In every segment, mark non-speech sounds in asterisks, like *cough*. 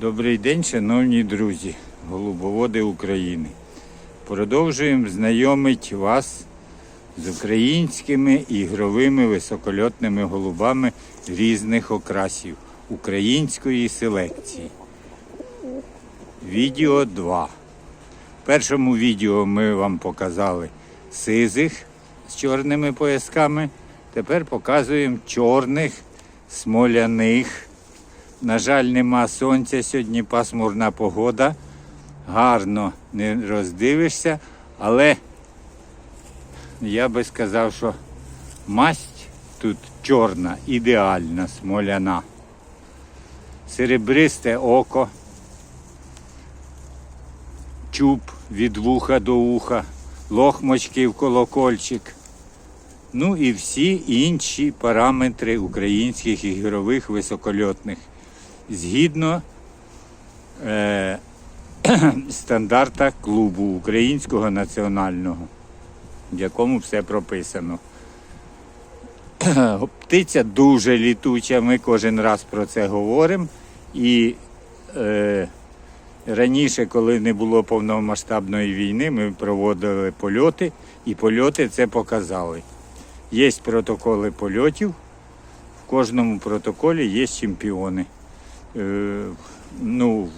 Добрий день, шановні друзі, голубоводи України. Продовжуємо знайомити вас з українськими ігровими високольотними голубами різних окрасів української селекції. Відео 2. В першому відео ми вам показали сизих з чорними поясками. Тепер показуємо чорних смоляних. На жаль, нема сонця, сьогодні пасмурна погода. Гарно не роздивишся, але я би сказав, що масть тут чорна, ідеальна, смоляна. Серебристе око, чуб від вуха до вуха, лохмочки в колокольчик. Ну і всі інші параметри українських ігрових високольотних згідно е, *clears throat* стандарта клубу українського національного, в якому все прописано. *clears throat* Птиця дуже літуча, ми кожен раз про це говоримо. І е, раніше, коли не було повномасштабної війни, ми проводили польоти, і польоти це показали. Є протоколи польотів, в кожному протоколі є чемпіони. Е, ну, в-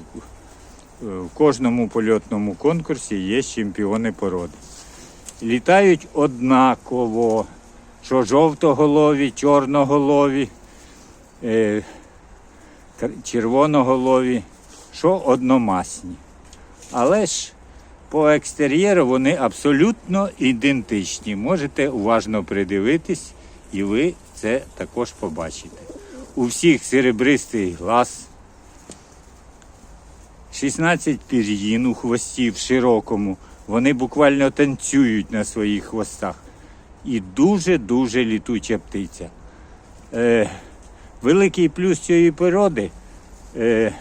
е, кожному польотному конкурсі є чемпіони породи. Літають однаково, що жовтоголові, чорноголові, е, червоноголові, що одномасні. Але ж по екстер'єру вони абсолютно ідентичні. Можете уважно придивитись, і ви це також побачите. У всіх серебристий глаз, 16 пір'їн у хвості в широкому. Вони буквально танцюють на своїх хвостах. І дуже-дуже літуча птиця. Е, великий плюс цієї породи, е,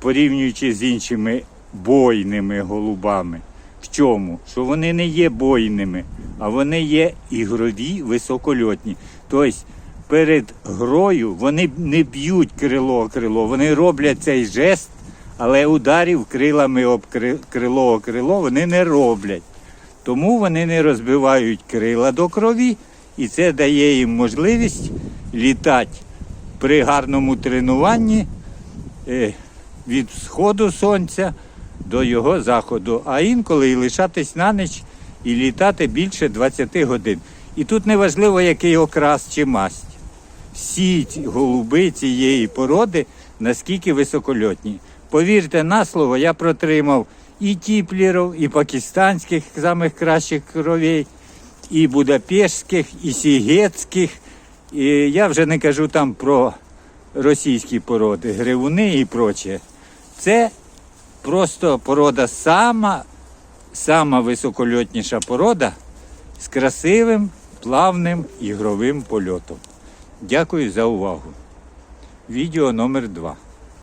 порівнюючи з іншими бойними голубами, в чому? Що вони не є бойними, а вони є ігрові високольотні. Тобто перед грою вони не б'ють крило крило, вони роблять цей жест, але ударів крилами об крило о крило вони не роблять. Тому вони не розбивають крила до крові, і це дає їм можливість літати при гарному тренуванні е, від сходу сонця до його заходу, а інколи і лишатись на ніч і літати більше 20 годин. І тут не важливо, який окрас чи масть. Всі ці голуби цієї породи наскільки високольотні. Повірте на слово, я протримав і тіплерів, і пакистанських самих кращих кровей, і будапештських, і сігетських. І я вже не кажу там про російські породи, гривуни і проче. Це просто порода сама, сама високольотніша порода з красивим, плавним ігровим польотом. Дякую за увагу. Відео номер 2